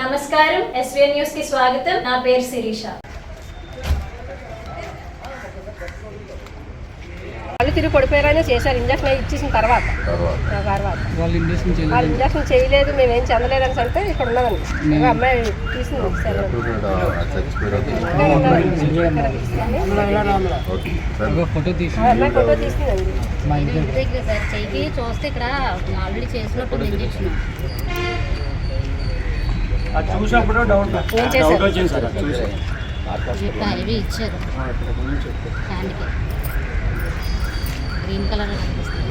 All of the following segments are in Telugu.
నమస్కారం ఎస్వీఎన్ న్యూస్కి స్వాగతం. నా పేరు శిరీష. కళ్ళు తిరిగి పడిపోయారని చేశారు. ఇంజక్షన్ ఇచ్చేసిన తర్వాత. తర్వాత. వాళ్ళు ఇంజక్షన్ చేయలేదు. వాళ్ళు ఇంజక్షన్ చేయలేదు. మేమేం చెందలేదని అంటే ఇక్కడ ఉన్నదండి అమ్మాయి తీసింది ఫోటో తీసిందండి మా ఇంట్లో. దగ్గర సార్ చెయ్యి చూస్తే ఇక్కడ ఆల్రెడీ చేసినట్టు ఇంజక్షన్. అది చూసినప్పుడు డౌట్? డౌట్ వచ్చింది సార్ చూసి. ఇచ్చారు. హ్యాండ్కి గ్రీన్ కలర్ కనిపిస్తుంది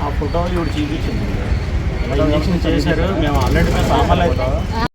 ఆ ఫోటో ఇవి చూపించింది. ఇంజక్షన్ చేశారు. మేము ఆల్రెడీ మేము సామాన్లు అయితే